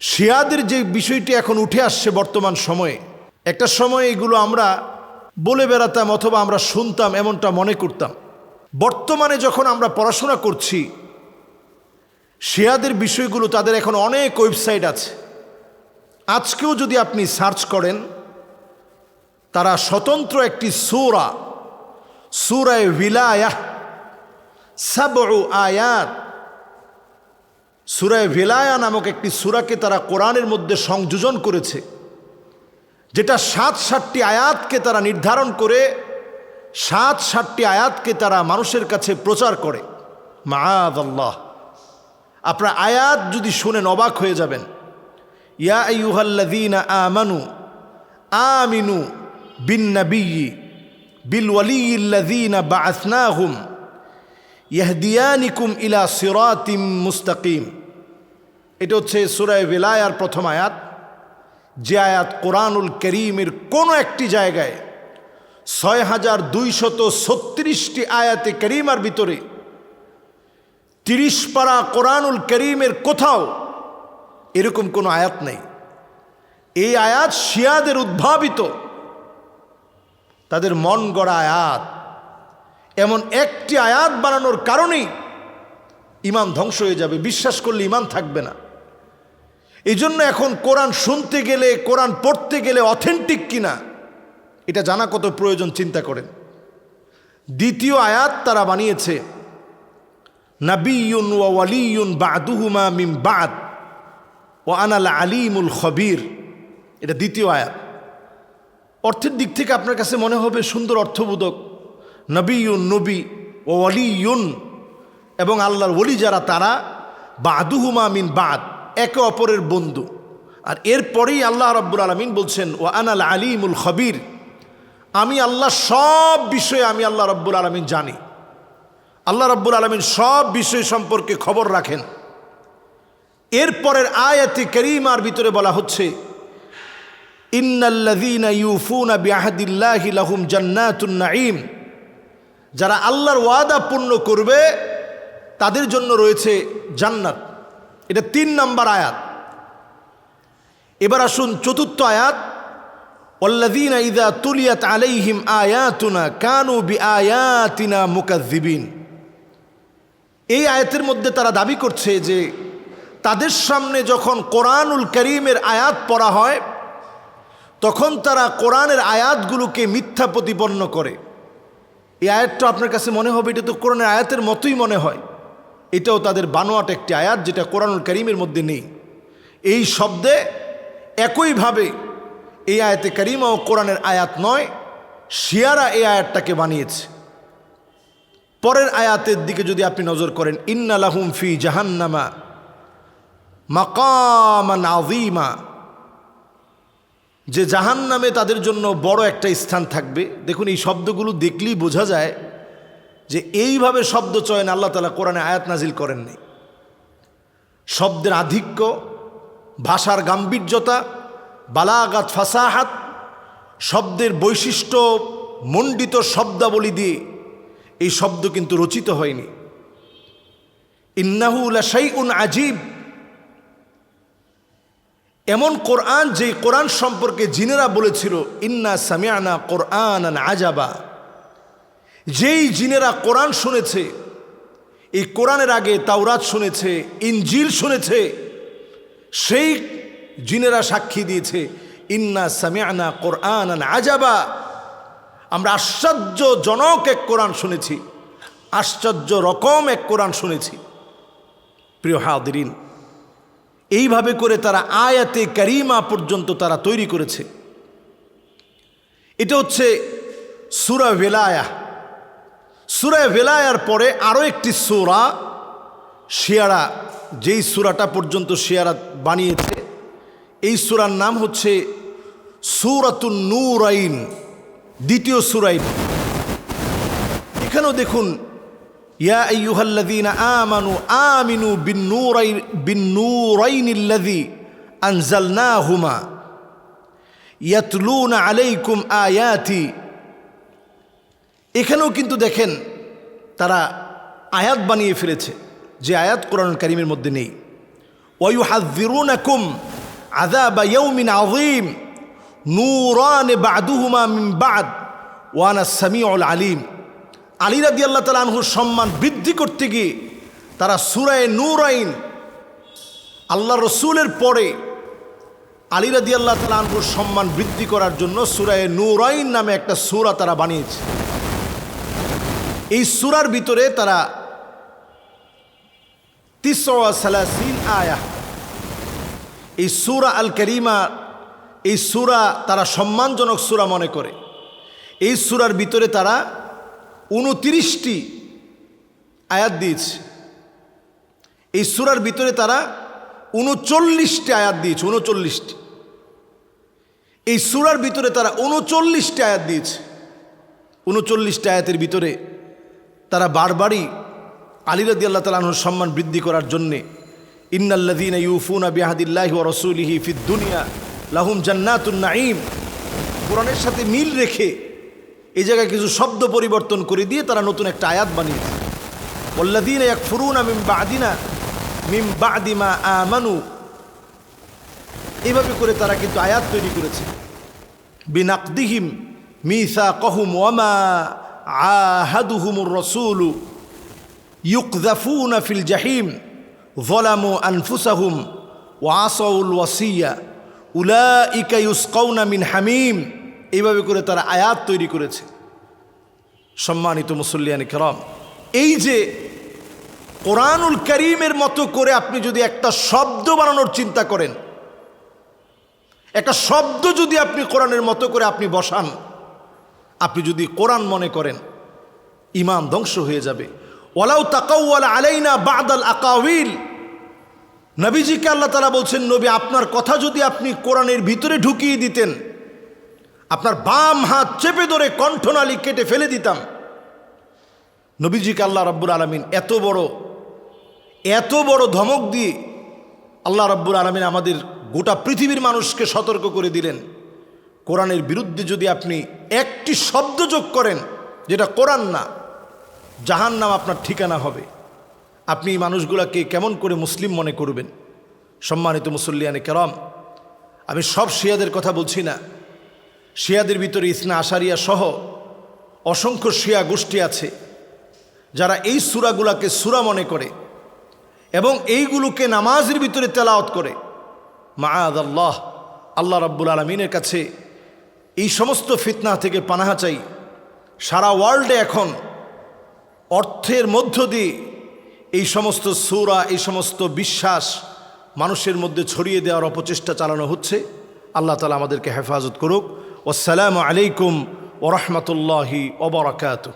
শিয়াদের যে বিষয়টি এখন উঠে আসছে বর্তমান সময়ে, একটা সময় এগুলো আমরা বলে বেড়াতাম অথবা আমরা শুনতাম, এমনটা মনে করতাম। বর্তমানে যখন আমরা পড়াশোনা করছি, শিয়াদের বিষয়গুলো তাদের এখন অনেক ওয়েবসাইট আছে। আজকেও যদি আপনি সার্চ করেন, তারা স্বতন্ত্র একটি সুরা, সুরায় ভিলায়া সাবউ আয়াত সুরায় ভেলায়া নামক একটি সুরাকে তারা কোরআনের মধ্যে সংযোজন করেছে, যেটা সাত সাতটি আয়াতকে তারা নির্ধারণ করে, সাত সাতটি আয়াতকে তারা মানুষের কাছে প্রচার করে। আল্লাহ আপনার আয়াত যদি শুনেন অবাক হয়ে যাবেন। ইয়া আইয়ুহাল্লাযীনা আমানু, আমিনু বিন নাবিয়্যি বিল ওয়ালিয়্যিল্লাযীনা বাআসনাহুম, ইয়াহদিয়ানিকুম ইলা সিরাতিম মুস্তাকিম। এটা হচ্ছে সূরায়ে ভিলায়ার প্রথম আয়াত, যে আয়াত কোরআনুল করিমের কোনো একটি জায়গায় ছয় হাজার দুইশত ছত্রিশটি আয়াতে করিমার ভিতরে তিরিশ পারা কোরআনুল করিমের কোথাও এরকম কোনো আয়াত নেই। এই আয়াত শিয়াদের উদ্ভাবিত, তাদের মন গড়া আয়াত। এমন একটি আয়াত বানানোর কারণেই ইমান ধ্বংস হয়ে যাবে, বিশ্বাস করলে ইমান থাকবে না। এই জন্য এখন কোরআন শুনতে গেলে, কোরআন পড়তে গেলে অথেন্টিক কিনা, এটা জানা কত প্রয়োজন, চিন্তা করেন। দ্বিতীয় আয়াত তারা বানিয়েছে নাবিউন ওয়া ওয়ালিউন বাদুহুমা মিম বাদ ও আনাল আলিমুল খবির। এটা দ্বিতীয় আয়াত। অর্থের দিক থেকে আপনার কাছে মনে হবে সুন্দর অর্থবোধক নবীন নবী ও অলিউন এবং আল্লাহর ওলি যারা, তারা, বাদুহুমা মিন বাদ। একে অপরের বন্ধু। আর এরপরেই আল্লাহ রব্বুল আলমিন বলছেন ও আনাল আলিমুল খবির। আমি আল্লাহ সব বিষয়ে আমি আল্লাহ রব্বুল আলমিন জানি। আল্লাহ রব্বুল আলমিন সব বিষয় সম্পর্কে খবর রাখেন। এরপরের আয়াতে করিমার ভিতরে বলা হচ্ছে নাঈম। যারা আল্লাহর ওয়াদা পূর্ণ করবে, তাদের জন্য রয়েছে জান্নাত। এটা তিন নাম্বার আয়াত। এবার আসুন চতুর্থ আয়াত। ওল্লাদিন ইদা তুলিয়াত আলাইহিম আয়াতুনা কানু বি আয়াতিনা মুকাদ্দিবিন এই আয়াতের মধ্যে তারা দাবি করছে যে তাদের সামনে যখন কোরআনুল করিমের আয়াত পড়া হয়, তখন তারা কোরআনের আয়াতগুলোকে মিথ্যা প্রতিপন্ন করে। এই আয়াতটা আপনার কাছে মনে হবে, এটা তো কোরআনের আয়াতের মতোই মনে হয়। এটাও তাদের বানোয়াট একটি আয়াত যেটা কোরআনুল করিমের মধ্যে নেই। এই শব্দে একইভাবে এই আয়াতে করিমা ও কোরআনের আয়াত নয়, শিয়ারা এই আয়াতটাকে বানিয়েছে। পরের আয়াতের দিকে যদি আপনি নজর করেন ইন্নালাহুম ফি জাহান্নামা মাকামান আযীমা। যে জাহান নামে তাদের জন্য বড় একটা স্থান থাকবে। দেখুন, এই শব্দগুলো দেখলেই বোঝা যায় যে এইভাবে শব্দ চয়ন আল্লাহ তালা কোরআনে আয়াত নাজিল করেননি শব্দের আধিক্য, ভাষার গাম্ভীর্যতা, বালাগাত ফাসাহাত, শব্দের বৈশিষ্ট্য, মণ্ডিত শব্দাবলী দিয়ে এই শব্দ কিন্তু রচিত হয়নি। ইন্নাহুলা সেই উন আজীব এমন কোরআন যে কোরআন সম্পর্কে জিনেরা বলেছিল, ইন্না সামিয়ানা কোরআন আজাবা যেই জিনেরা কোরআন শুনেছে, এই কোরআনের আগে তাওরাত শুনেছে, ইনজিল শুনেছে, সেই জিনেরা সাক্ষী দিয়েছে, ইন্না সামিয়ানা কোরআন আজাবা। আমরা আশ্চর্যজনক এক কোরআন শুনেছি, আশ্চর্য রকম এক কোরআন শুনেছি। প্রিয় হাদিন এইভাবে করে তারা আয়াতে করিমা পর্যন্ত তারা তৈরি করেছে। এটা হচ্ছে সুরা ভেলায়া সুরা ভেলায়ার পরে আরও একটি সুরা, শিয়ারা, যেই সুরাটা পর্যন্ত শিয়ারা বানিয়েছে, এই সুরার নাম হচ্ছে সুরাতুন নূরাইন, দ্বিতীয় সুরাইন এখানেও দেখুন, ইয়া আইয়ুহাল্লাযীনা আমানু আমিনু বিন-নূরাইন বিন-নূরাইনিল্লাযী আনজালনাহুমা ইয়াতলুনা আলাইকুম আয়াতি। এখানেও কিন্তু দেখেন তারা আয়াত বানিয়ে ফেলেছে, যে আয়াত কোরআন কারিমের মধ্যে নেই। ওয়ুহাযিরুনাকুম আযাব ইয়াউমিন আযীম, নূরান বা'দুহুমা মিন বা'দ, ওয়া আনা সামিউল আলিম। আলী রাদিয়াল্লাহু তাআলা আনহুর সম্মান বৃদ্ধি করতে গিয়ে তারা সূরায়ে নূরাইন, আল্লাহ রসুলের পরে আলী রাদিয়াল্লাহু তাআলা আনহুর সম্মান বৃদ্ধি করার জন্য সূরায়ে নূরাইন নামে একটা সূরা তারা বানিয়েছে। এই সুরার ভিতরে তারা তিসালাসিন আয়া। এই সুরা আল করিমা এই সুরা তারা সম্মানজনক সুরা মনে করে। এই সুরার ভিতরে তারা উনতিরিশটি আয়াত দিয়েছে। এই সুরার ভিতরে তারা উনচল্লিশটি আয়াত দিয়েছে, উনচল্লিশটি। এই সুরার ভিতরে তারা উনচল্লিশটি আয়াত দিয়েছে। উনচল্লিশটি আয়াতের ভিতরে তারা বারবারই আলিরাদি আল্লাহ তালাহুর সম্মান বৃদ্ধি করার জন্যে ইন্নাল্লাদিন ইউফুনা বিহাদিল্লাহি ও রসুলিহি ফিদ দুনিয়া, লাহুম জান্নাতুন নাঈম। কোরআনের সাথে মিল রেখে এই জায়গায় কিছু শব্দ পরিবর্তন করে দিয়ে তারা নতুন একটা আয়াত বানিয়েছে। ওল্লাদিন এক ফুরুনা মিম বাদিনা মিম বাদিমা আমানু। এইভাবে করে তারা কিন্তু আয়াত তৈরি করেছে। বিনাকদিহিম মিসা কহুম ওয়ামা আহাদুহুমুর রসুল ইউকদাফুন ফিল জাহিম ভলামু আনফুসাহুম ওয়াসউল ওয়াসিয়া। উলা ইকা ইউসকৌনা মিন হামিম। এইভাবে করে তারা আয়াত তৈরি করেছে। সম্মানিত মুসল্লিয়ানি কেরম, এই যে কোরআনুল করিমের মতো করে আপনি যদি একটা শব্দ বানানোর চিন্তা করেন, একটা শব্দ যদি আপনি কোরআনের মতো করে আপনি বসান আপনি যদি কোরআন মনে করেন ইমান ধ্বংস হয়ে যাবে। ওয়ালাউ তাকাউয়াল আলাইনা বাদাল আকাউইল নবীজিকে আল্লাহ তালা বলছেন, নবী, আপনার কথা যদি আপনি কোরআনের ভিতরে ঢুকিয়ে দিতেন, আপনার বাম হাত চেপে ধরে কণ্ঠনালী কেটে ফেলে দিতাম। নবীজিকে আল্লাহ রব্বুর আলমিন এত বড় এত বড় ধমক দিয়ে আল্লাহ রব্বুর আলমিন আমাদের গোটা পৃথিবীর মানুষকে সতর্ক করে দিলেন। কোরআনের বিরুদ্ধে যদি আপনি একটি শব্দ যোগ করেন, যেটা কোরআন না জাহান নাম আপনার ঠিকানা হবে। আপনি এই মানুষগুলাকে কেমন করে মুসলিম মনে করবেন? সম্মানিত মুসল্লিয়ানে কেরম, আমি সব শিয়াদের কথা বলছি না। শিয়াদের ভিতরে ইসনা আশারিয়া সহ অসংখ্য শিয়া গোষ্ঠী আছে, যারা এই সুরাগুলাকে সুরা মনে করে এবং এইগুলোকে নামাজের ভিতরে তেলাওয়াত করে। মাআদ আল্লাহ আল্লাহ রাব্বুল আলমিনের কাছে এই সমস্ত ফিতনা থেকে পানাহা চাই। সারা ওয়ার্ল্ডে এখন অর্থের মধ্য দিয়ে এই সমস্ত সুরা, এই সমস্ত বিশ্বাস মানুষের মধ্যে ছড়িয়ে দেওয়ার অপচেষ্টা চালানো হচ্ছে। আল্লাহ তালা আমাদেরকে হেফাজত করুক। আসসালামু আলাইকুম ওরহমতুল্লাহি ওবরাকাত